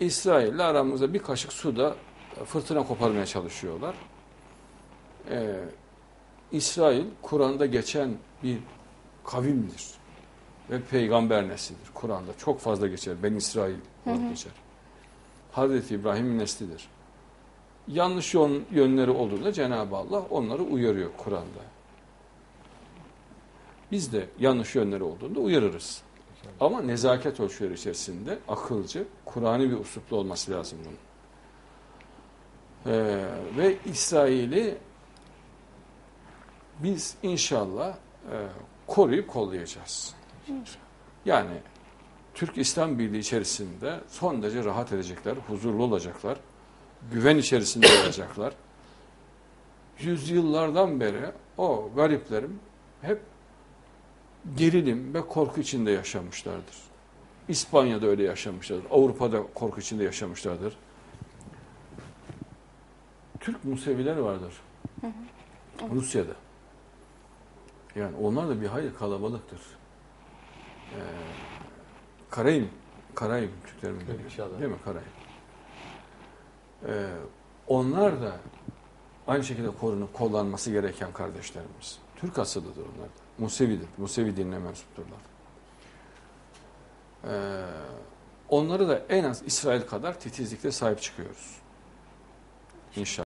İsrail'le aramızda bir kaşık suda fırtına koparmaya çalışıyorlar. Ee, İsrail Kur'an'da geçen bir kavimdir. Ve peygamber neslidir. Kur'an'da çok fazla geçer. Ben İsrail olarak geçer. Hazreti İbrahim'in neslidir. Yanlış yön, yönleri olduğunda Cenab-ı Allah onları uyarıyor Kur'an'da. Biz de yanlış yönleri olduğunda uyarırız. Ama nezaket ölçüleri içerisinde akılcı, Kur'an'ı bir usluplu olması lazım bunun. Ee, ve İsrail'i biz inşallah e, koruyup kollayacağız. Yani Türk İslam Birliği içerisinde son derece rahat edecekler, huzurlu olacaklar, güven içerisinde olacaklar. Yüzyıllardan beri o gariplerim hep gerilim ve korku içinde yaşamışlardır. İspanya'da öyle yaşamışlardır. Avrupa'da korku içinde yaşamışlardır. Türk Museviler vardır. Rusya'da. Yani onlar da bir hayli kalabalıktır. Ee, Karayim, Karayim Türklerin Evet. Değil mi Karayim? Ee, onlar da aynı şekilde korunup kollanması gereken kardeşlerimiz. Türk asıllıdır onlar da. Musevidir. Musevi dinine mensupturlar. Ee, onları da en az İsrail kadar titizlikle sahip çıkıyoruz. İnşallah.